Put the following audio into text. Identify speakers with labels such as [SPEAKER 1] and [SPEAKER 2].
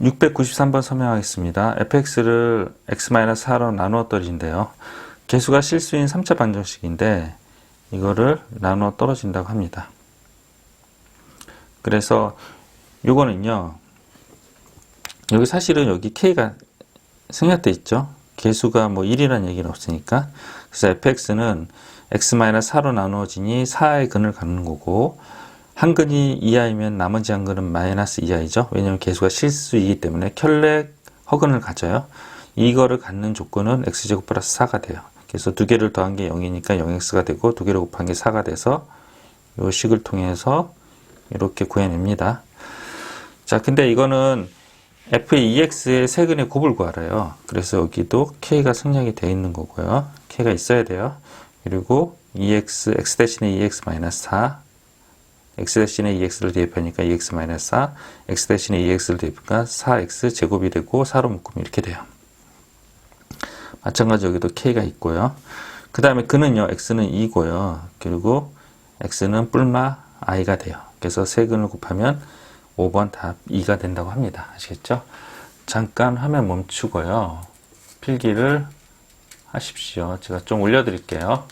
[SPEAKER 1] 693번 설명하겠습니다. fx를 x-4로 나누어 떨어진대요. 개수가 실수인 3차 방정식인데 이거를 나누어 떨어진다고 합니다. 그래서 요거는요. 여기 사실은 여기 k가 생략돼 있죠. 개수가 뭐 1이라는 얘기는 없으니까. 그래서 fx는 x-4로 나누어지니 4의 근을 갖는 거고 한 근이 이하이면 나머지 한 근은 마이너스 이하이죠. 왜냐하면 개수가 실수이기 때문에 켤레 허근을 가져요. 이거를 갖는 조건은 x제곱 플러스 4가 돼요. 그래서 두 개를 더한 게 0이니까 0x가 되고 두 개를 곱한 게 4가 돼서 이 식을 통해서 이렇게 구해냅니다. 자, 근데 이거는 f의 ex의 세근의 곱을 구하래요. 그래서 여기도 k가 생략이 되어 있는 거고요. k가 있어야 돼요. 그리고 ex, x 대신에 ex 마이너스 4, x 대신에 ex를 대입하니까 ex 마이너스 4, x 대신에 ex를 대입하니까 4x 제곱이 되고 4로 묶으면 이렇게 돼요. 마찬가지 여기도 k가 있고요. 그 다음에 그는요, x는 2고요. 그리고 x는 뿔마 i가 돼요. 그래서 세 근을 곱하면 5번 답 2가 된다고 합니다. 아시겠죠? 잠깐 화면 멈추고요. 필기를 하십시오. 제가 좀 올려드릴게요.